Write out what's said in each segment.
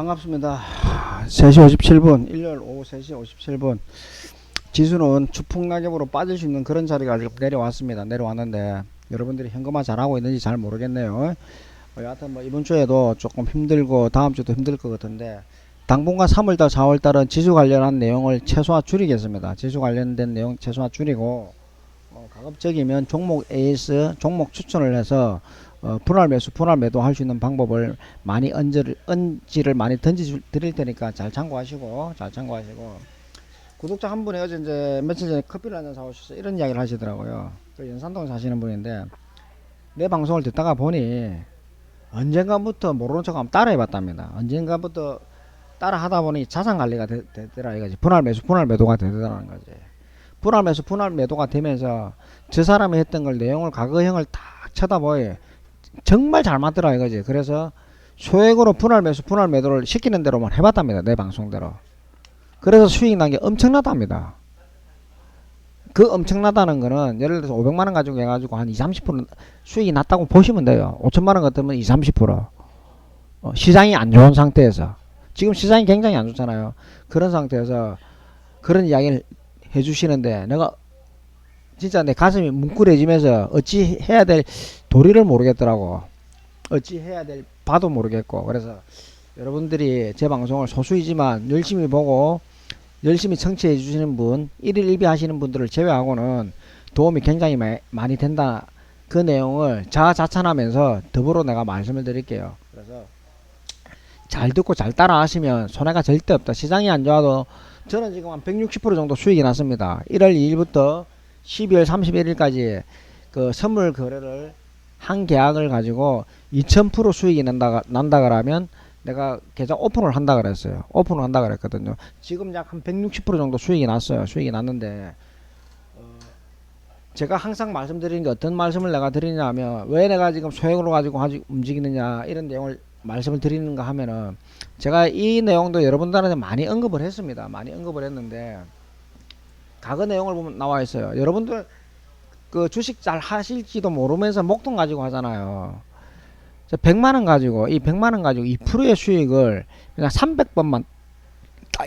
반갑습니다. 3시 57분, 일요일 오후 3시 57분. 지수는 추풍 낙엽으로 빠질 수 있는 그런 자리가 지금 내려왔습니다. 내려왔는데 여러분들이 현금화 잘하고 있는지 잘 모르겠네요. 어, 여하튼 뭐 이번 주에도 조금 힘들고 다음 주도 힘들 것 같은데 당분간 3월달, 4월달은 지수 관련한 내용을 최소화 줄이겠습니다. 지수 관련된 내용 최소화 줄이고 어, 가급적이면 종목 AS, 종목 추천을 해서 어, 분할 매수, 분할 매도 할 수 있는 방법을 많이 언지를, 언지를 많이 던지 드릴 테니까 잘 참고하시고, 잘 참고하시고. 구독자 한 분이 어제 이제 며칠 전에 커피를 한잔 사오셔서 이런 이야기를 하시더라고요. 그 연산동 사시는 분인데, 내 방송을 듣다가 보니, 언젠가부터 모르는 척 하면 따라 해봤답니다. 언젠가부터 따라 하다 보니 자산 관리가 되, 되더라 이거지. 분할 매수, 분할 매도가 되더라는 거지. 분할 매수, 분할 매도가 되면서 저 사람이 했던 걸 내용을 과거형을 딱 쳐다보여. 정말 잘 맞더라 이거지. 그래서 소액으로 분할 매수, 분할 매도를 시키는 대로만 해봤답니다. 내 방송대로. 그래서 수익 난 게 엄청나답니다. 그 엄청나다는 거는 예를 들어서 500만 원 가지고 해가지고 한 2, 30% 수익이 났다고 보시면 돼요. 5천만 원 같으면 2, 30%. 어, 시장이 안 좋은 상태에서 지금 시장이 굉장히 안 좋잖아요. 그런 상태에서 그런 이야기를 해주시는데 내가 진짜 내 가슴이 뭉클해지면서 어찌 해야 될 도리를 모르겠더라고. 어찌 해야 될 바도 모르겠고. 그래서 여러분들이 제 방송을 소수이지만 열심히 보고 열심히 청취해 주시는 분, 일일 일비 하시는 분들을 제외하고는 도움이 굉장히 마- 많이 된다. 그 내용을 자자찬하면서 더불어 내가 말씀을 드릴게요. 그래서 잘 듣고 잘 따라 하시면 손해가 절대 없다. 시장이 안 좋아도 저는 지금 한 160% 정도 수익이 났습니다. 1월 2일부터 12월 31일까지 그 선물 거래를 한 계약을 가지고 2000% 수익이 난다 난다 그러면 내가 계좌 오픈을 한다 그랬어요. 오픈을 한다 그랬거든요. 지금 약 한 160% 정도 수익이 났어요. 수익이 났는데 어, 제가 항상 말씀드리는 게 어떤 말씀을 내가 드리냐면 왜 내가 지금 소액으로 가지고 움직이느냐 이런 내용을 말씀을 드리는가 하면은 제가 이 내용도 여러분들한테 많이 언급을 했습니다. 많이 언급을 했는데 과거 내용을 보면 나와 있어요. 여러분들 그 주식 잘 하실지도 모르면서 목돈 가지고 하잖아요. 저 100만 원 가지고 이 100만 원 가지고 2%의 수익을 그냥 300번만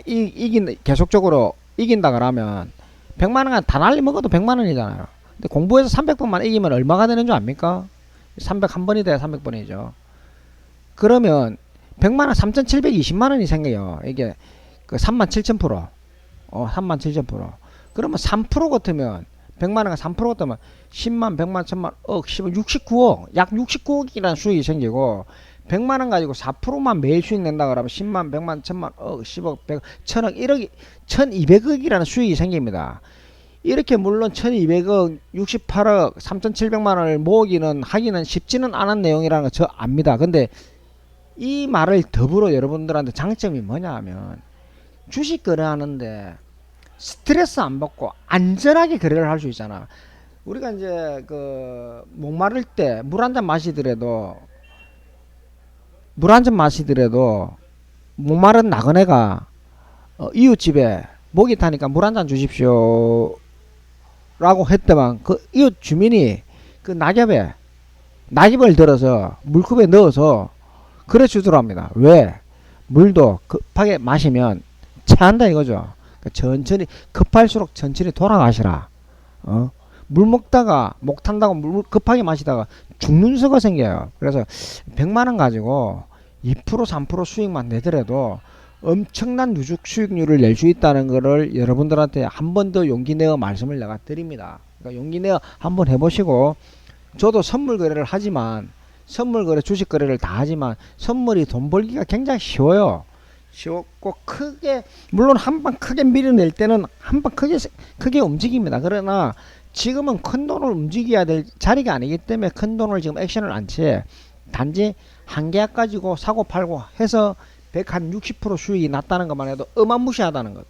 이, 이긴 계속적으로 이긴다 그러면 100만 원 다 날리 먹어도 100만 원이잖아요. 근데 공부해서 300번만 이기면 얼마가 되는 줄 압니까? 301번이 돼야 300번이죠. 그러면 100만 원 3,720만 원이 생겨요. 이게 그 3만 7천 프로. 어, 3만 7천 프로. 그러면 3% 같으면 100만 원가 3% 같으면 10만, 100만, 1000만, 억, 10억, 69억, 약 69억이라는 수익이 생기고 100만 원 가지고 4%만 매일 수익 낸다 그러면 10만, 100만, 1000만, 억, 10억, 100억, 1000억, 1억이 1200억이라는 수익이 생깁니다. 이렇게 물론 1200억, 68억, 3700만 원을 모으기는 하기는 쉽지는 않은 내용이라는 거 저 압니다. 근데 이 말을 더불어 여러분들한테 장점이 뭐냐 하면 주식 거래하는데 스트레스 안 받고 안전하게 거래를 할 수 있잖아. 우리가 이제 그 목마를 때 물 한 잔 마시더라도 물 한 잔 마시더라도 목마른 나그네가 어, 이웃집에 목이 타니까 물 한 잔 주십시오 라고 했더만 그 이웃 주민이 그 낙엽에 낙엽을 들어서 물컵에 넣어서 그래 주더랍니다. 왜? 물도 급하게 마시면 체한다 이거죠. 그러니까 천천히 급할수록 천천히 돌아가시라. 어? 물 먹다가 목 탄다고 물 급하게 마시다가 죽는 수가 생겨요. 그래서 100만 원 가지고 2% 3% 수익만 내더라도 엄청난 누적 수익률을 낼 수 있다는 거를 여러분들한테 한 번 더 용기 내어 말씀을 내가 드립니다. 그러니까 용기 내어 한번 해보시고 저도 선물 거래를 하지만 선물 거래 주식 거래를 다 하지만 선물이 돈 벌기가 굉장히 쉬워요. 쉬웠고 크게 물론 한 방 크게 밀어낼 때는 한 방 크게 세- 크게 움직입니다. 그러나 지금은 큰 돈을 움직여야 될 자리가 아니기 때문에 큰 돈을 지금 액션을 안 취해. 단지 한 계약 가지고 사고 팔고 해서 160% 수익이 났다는 것만 해도 어마무시하다는 것.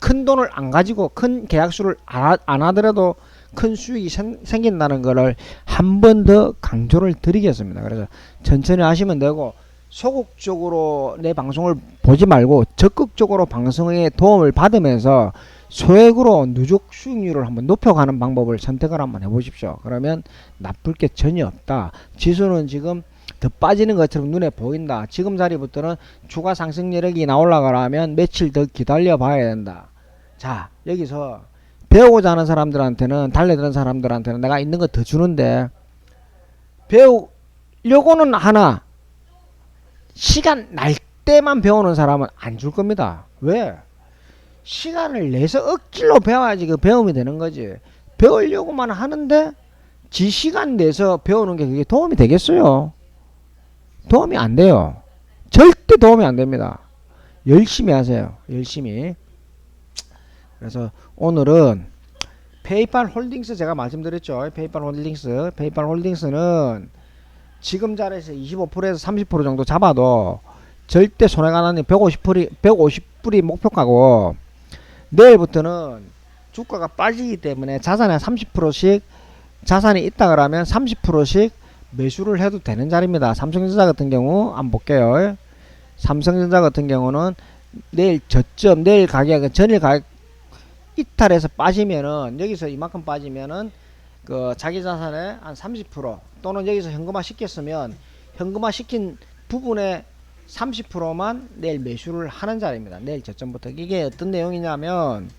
큰 돈을 안 가지고 큰 계약수를 안, 하- 안 하더라도 큰 수익이 생, 생긴다는 것을 한 번 더 강조를 드리겠습니다. 그래서 천천히 하시면 되고 소극적으로 내 방송을 보지 말고 적극적으로 방송에 도움을 받으면서 소액으로 누적 수익률을 한번 높여가는 방법을 선택을 한번 해보십시오. 그러면 나쁠 게 전혀 없다. 지수는 지금 더 빠지는 것처럼 눈에 보인다. 지금 자리부터는 추가 상승 여력이 나올라가려면 며칠 더 기다려 봐야 된다. 자, 여기서 배우고자 하는 사람들한테는 달려드는 사람들한테는 내가 있는 거 더 주는데 배우려고는 하나 시간 날 때만 배우는 사람은 안 줄 겁니다. 왜? 시간을 내서 억지로 배워야지 그 배움이 되는 거지. 배우려고만 하는데 지 시간 내서 배우는 게 그게 도움이 되겠어요? 도움이 안 돼요. 절대 도움이 안 됩니다. 열심히 하세요. 열심히. 그래서 오늘은 페이팔 홀딩스 제가 말씀드렸죠. 페이팔 홀딩스. 페이팔 홀딩스는 지금 자리에서 25%에서 30% 정도 잡아도 절대 손해가 나는 150불이 150불이 목표가고 내일부터는 주가가 빠지기 때문에 자산에 30%씩 자산이 있다 그러면 30%씩 매수를 해도 되는 자리입니다. 삼성전자 같은 경우 한번 볼게요. 삼성전자 같은 경우는 내일 저점 내일 가격은 전일 가격 이탈해서 빠지면은 여기서 이만큼 빠지면은 그 자기 자산의 한 30% 또는 여기서 현금화 시켰으면 현금화 시킨 부분의 30%만 내일 매수를 하는 자리입니다. 내일 저점부터 이게 어떤 내용이냐면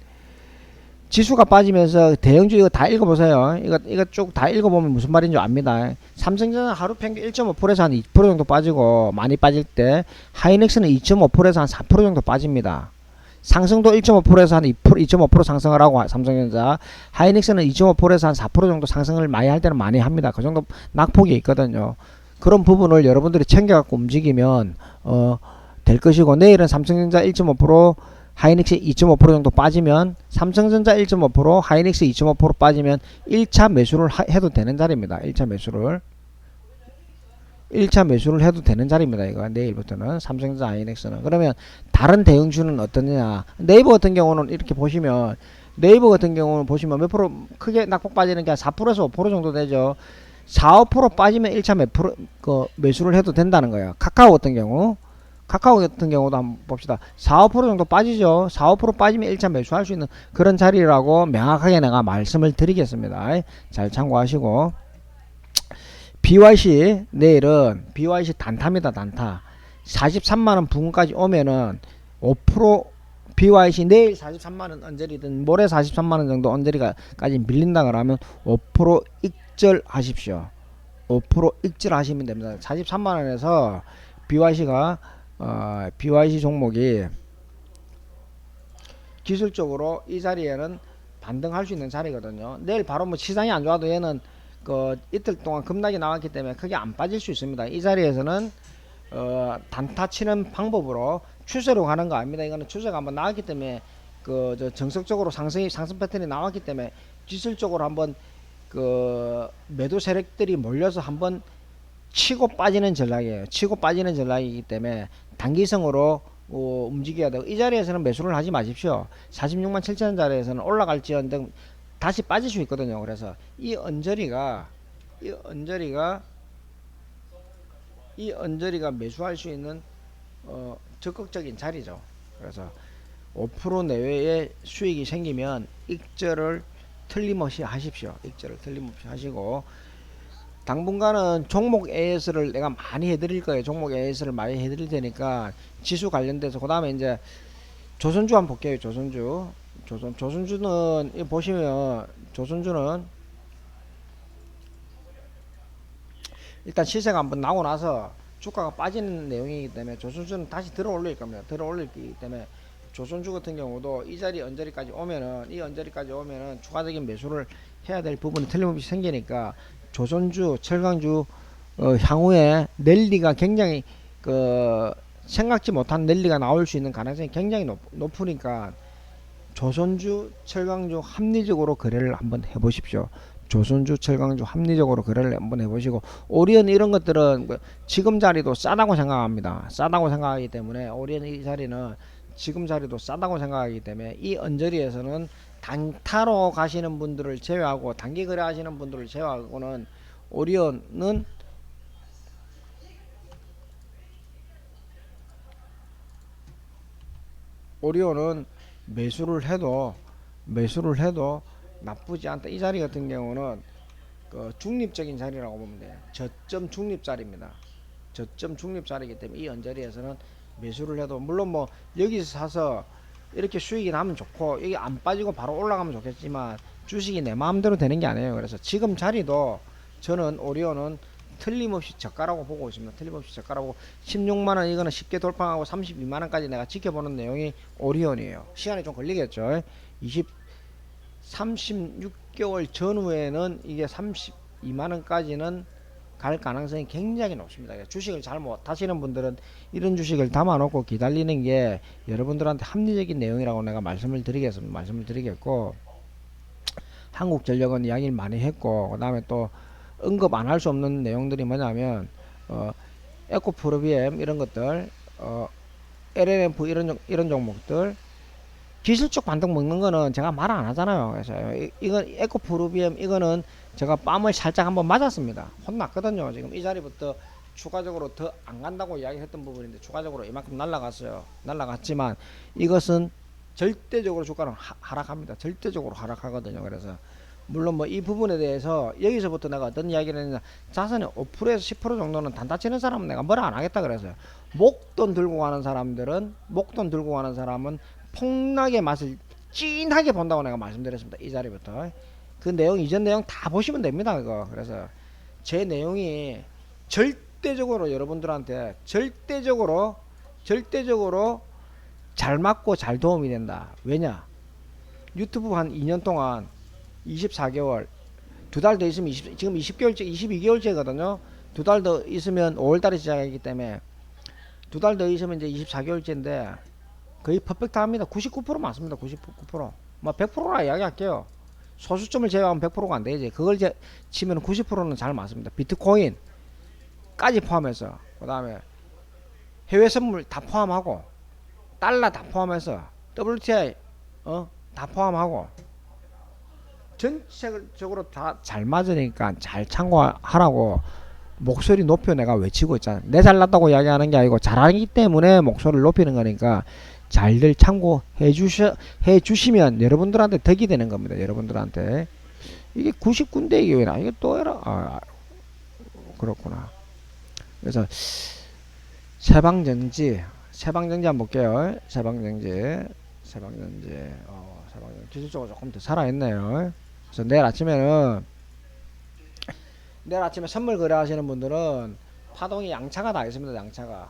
지수가 빠지면서 대형주 이거 다 읽어보세요. 이거 이거 쭉 다 읽어보면 무슨 말인지 압니다. 삼성전자 하루 평균 1.5%에서 한 2% 정도 빠지고 많이 빠질 때 하이닉스는 2.5%에서 한 4% 정도 빠집니다. 상승도 1.5%에서 한 2%, 2.5% 상승을 하고 삼성전자 하이닉스는 2.5%에서 한 4% 정도 상승을 많이 할 때는 많이 합니다. 그 정도 낙폭이 있거든요. 그런 부분을 여러분들이 챙겨갖고 움직이면 어, 될 것이고 내일은 삼성전자 1.5% 하이닉스 2.5% 정도 빠지면 삼성전자 1.5% 하이닉스 2.5% 빠지면 1차 매수를 하- 해도 되는 자리입니다. 1차 매수를 1차 매수를 해도 되는 자리입니다. 이거 내일부터는 삼성전자 하이닉스는 그러면 다른 대형주는 어떠냐 네이버 같은 경우는 이렇게 보시면 네이버 같은 경우는 보시면 몇 프로 크게 낙폭 빠지는 게 한 4%에서 5% 정도 되죠. 4, 5% 빠지면 1차 매, 프로, 그 매수를 해도 된다는 거예요. 카카오 같은 경우 카카오 같은 경우도 한번 봅시다. 4, 5% 정도 빠지죠. 4, 5% 빠지면 1차 매수할 수 있는 그런 자리라고 명확하게 내가 말씀을 드리겠습니다. 잘 참고하시고 BYC 내일은 BYC 단타입니다. 단타. 43만원 부근까지 오면은 5% BYC 내일 43만원 언저리든 모레 43만원 정도 언저리가까지 밀린다 그러면 5% 익절하십시오. 5% 익절하시면 됩니다. 43만원에서 BYC가 어, BYC 종목이 기술적으로 이 자리에는 반등할 수 있는 자리거든요. 내일 바로 뭐 시장이 안 좋아도 얘는 그 이틀 동안 급락이 나왔기 때문에 크게 안 빠질 수 있습니다. 이 자리에서는 어, 단타 치는 방법으로 추세로 가는 거 아닙니다. 이거는 추세가 한번 나왔기 때문에 그 저 정석적으로 상승이 상승 패턴이 나왔기 때문에 기술적으로 한번 그 매도 세력들이 몰려서 한번 치고 빠지는 전략이에요. 치고 빠지는 전략이기 때문에 단기성으로 어, 움직여야 되고 이 자리에서는 매수를 하지 마십시오. 46만 7천 자리에서는 올라갈지언정 다시 빠질 수 있거든요. 그래서 이 언저리가 이 언저리가 이 언저리가 매수할 수 있는 어, 적극적인 자리죠. 그래서 5% 내외의 수익이 생기면 익절을 틀림없이 하십시오. 익절을 틀림없이 하시고 당분간은 종목 AS를 내가 많이 해드릴 거예요. 종목 AS를 많이 해드릴 테니까 지수 관련돼서 그 다음에 이제 조선주 한번 볼게요. 조선주 조선 조선주는 이 보시면 조선주는 일단 시세가 한번 나고 나서 주가가 빠지는 내용이기 때문에 조선주는 다시 들어 올릴 겁니다. 들어 올리기 때문에 조선주 같은 경우도 이 자리 언저리까지 오면은 이 언저리까지 오면은 추가적인 매수를 해야 될 부분이 틀림없이 생기니까 조선주, 철강주 어, 향후에 랠리가 굉장히 그 생각지 못한 랠리가 나올 수 있는 가능성이 굉장히 높, 높으니까 조선주, 철강주 합리적으로 거래를 한번 해보십시오. 조선주, 철강주 합리적으로 거래를 한번 해보시고 오리온 이런 것들은 그 지금 자리도 싸다고 생각합니다. 싸다고 생각하기 때문에 오리온 이 자리는 지금 자리도 싸다고 생각하기 때문에 이 언저리에서는 단타로 가시는 분들을 제외하고 단기 거래 하시는 분들을 제외하고는 오리온은 오리온은 매수를 해도 매수를 해도 나쁘지 않다. 이 자리 같은 경우는 그 중립적인 자리라고 보면 돼요. 저점 중립 자리입니다. 저점 중립 자리이기 때문에 이 언저리에서는 매수를 해도 물론 뭐 여기서 사서 이렇게 수익이 나면 좋고 이게 안 빠지고 바로 올라가면 좋겠지만 주식이 내 마음대로 되는 게 아니에요. 그래서 지금 자리도 저는 오리온은 틀림없이 저가라고 보고 있습니다. 틀림없이 저가라고 16만 원 이거는 쉽게 돌파하고 32만 원까지 내가 지켜보는 내용이 오리온이에요. 시간이 좀 걸리겠죠. 20 36개월 전후에는 이게 32만 원까지는 갈 가능성이 굉장히 높습니다. 주식을 잘 못 하시는 분들은 이런 주식을 담아놓고 기다리는 게 여러분들한테 합리적인 내용이라고 내가 말씀을 드리겠습니다. 말씀을 드리겠고 한국전력은 이야기를 많이 했고 그 다음에 또 언급 안 할 수 없는 내용들이 뭐냐면 어, 에코프로비엠 이런 것들 어, LNF 이런 종- 이런 종목들 기술적 반등 먹는 거는 제가 말 안 하잖아요. 그래서 이, 이건 에코프로비엠 이거는 제가 빰을 살짝 한번 맞았습니다. 혼났거든요. 지금 이 자리부터 추가적으로 더 안 간다고 이야기했던 부분인데 추가적으로 이만큼 날라갔어요. 날라갔지만 이것은 절대적으로 주가는 하, 하락합니다. 절대적으로 하락하거든요. 그래서 물론 뭐 이 부분에 대해서 여기서부터 내가 어떤 이야기를 했냐 자산의 5%에서 10% 정도는 단타치는 사람은 내가 뭐라 안 하겠다 그래서요. 목돈 들고 가는 사람들은 목돈 들고 가는 사람은 폭락의 맛을 찐하게 본다고 내가 말씀드렸습니다. 이 자리부터 그 내용 이전 내용 다 보시면 됩니다. 그거 그래서 제 내용이 절대적으로 여러분들한테 절대적으로 절대적으로 잘 맞고 잘 도움이 된다. 왜냐? 유튜브 한 2년 동안 24개월 두 달 더 있으면 20, 지금 20개월째 22개월째거든요. 두 달 더 있으면 5월달에 시작하기 때문에 두 달 더 있으면 이제 24개월째인데 거의 퍼펙트합니다. 99% 맞습니다. 99%. 뭐 100%라 이야기할게요. 소수점을 제외하면 100%가 안 되지. 그걸 제, 치면 90%는 잘 맞습니다. 비트코인까지 포함해서 그 다음에 해외 선물 다 포함하고 달러 다 포함해서 WTI 어 다 포함하고 전체적으로 다 잘 맞으니까 잘 참고하라고 목소리 높여 내가 외치고 있잖아. 내 잘났다고 이야기하는 게 아니고 잘하기 때문에 목소리를 높이는 거니까 잘들 참고해 주셔 해 주시면 여러분들한테 덕이 되는 겁니다. 여러분들한테 이게 99인데 이게 왜나 이게 또 해라. 아, 그렇구나. 그래서 세방전지 세방전지 한번 볼게요. 세방전지 세방전지 어, 세방전지 기술적으로 조금 더 살아있네요. 그래서 내일 아침에는 내일 아침에 선물 거래하시는 분들은 파동이 양차가 다 있습니다. 양차가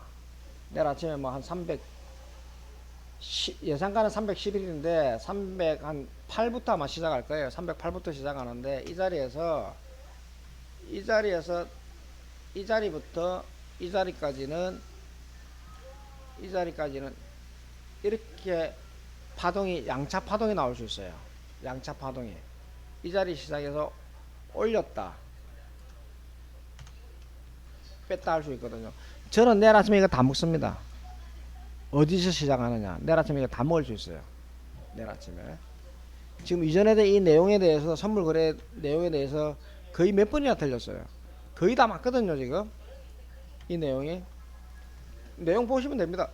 내일 아침에 뭐 한 300 예상가는 311인데 300한 8부터 아마 시작할 거예요. 308부터 시작하는데 이 자리에서 이 자리에서 이 자리부터 이 자리까지는 이 자리까지는 이렇게 파동이 양차 파동이 나올 수 있어요. 양차 파동이 이 자리 시작해서 올렸다 뺐다 할 수 있거든요. 저는 내일 아침에 이거 다 먹습니다. 어디서 시작하느냐? 내일 아침에 이거 다 먹을 수 있어요. 내일 아침에. 지금 이전에 이 내용에 대해서 선물 거래 내용에 대해서 거의 몇 번이나 틀렸어요. 거의 다 맞거든요, 지금. 이 내용이. 내용 보시면 됩니다.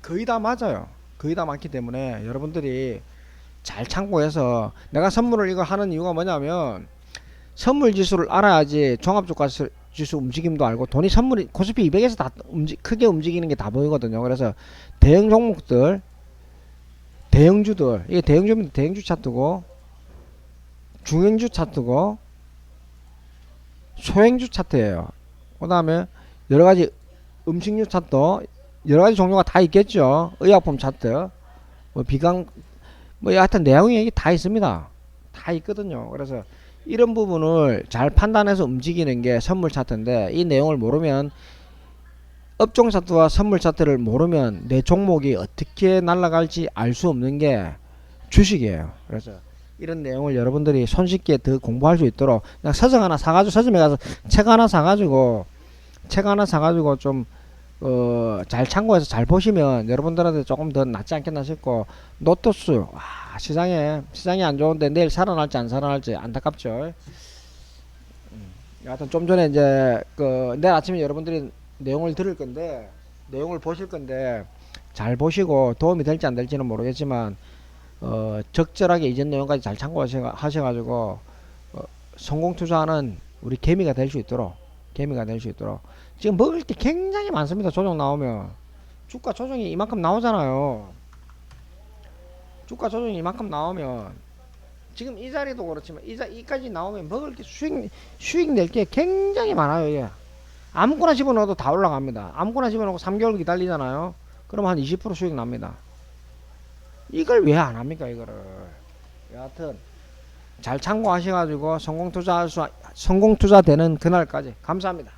거의 다 맞아요. 거의 다 맞기 때문에 여러분들이 잘 참고해서 내가 선물을 이거 하는 이유가 뭐냐면 선물 지수를 알아야지 종합 주가 스- 지수 움직임도 알고 돈이 선물이 코스피 200에서 다 움직, 크게 움직이는 게 다 보이거든요. 그래서 대형 종목들 대형주들 이게 대형주면 대형주 차트고 중형주 차트고 소형주 차트예요. 그 다음에 여러 가지 음식료 차트 여러 가지 종류가 다 있겠죠. 의약품 차트 뭐 비강 뭐 하여튼 내용이 다 있습니다. 다 있거든요. 그래서 이런 부분을 잘 판단해서 움직이는 게 선물 차트인데 이 내용을 모르면 업종 차트와 선물 차트를 모르면 내 종목이 어떻게 날아갈지 알 수 없는 게 주식이에요. 그래서 이런 내용을 여러분들이 손쉽게 더 공부할 수 있도록 그냥 서적 하나 사가지고 서점에 가서 책 하나 사가지고 책 하나 사가지고 좀 어, 잘 참고해서 잘 보시면 여러분들한테 조금 더 낫지 않겠나 싶고 노트스 와 시장에 시장이 안 좋은데 내일 살아날지 안 살아날지 안타깝죠. 음, 여하튼 좀 전에 이제 그 내일 아침에 여러분들이 내용을 들을 건데 내용을 보실 건데 잘 보시고 도움이 될지 안 될지는 모르겠지만 어, 적절하게 이전 내용까지 잘 참고하셔가지고 어, 성공 투자하는 우리 개미가 될 수 있도록 개미가 될 수 있도록 지금 먹을 게 굉장히 많습니다. 조정 나오면 주가 조정이 이만큼 나오잖아요. 주가 조정이 이만큼 나오면 지금 이 자리도 그렇지만 이 자 이까지 나오면 먹을 게 수익 수익 낼 게 굉장히 많아요. 이게 아무거나 집어넣어도 다 올라갑니다. 아무거나 집어넣고 3개월 기다리잖아요. 그럼 한 20% 수익 납니다. 이걸 왜 안 합니까 이거를? 여하튼 잘 참고하셔가지고 성공 투자할 수 성공 투자 되는 그날까지 감사합니다.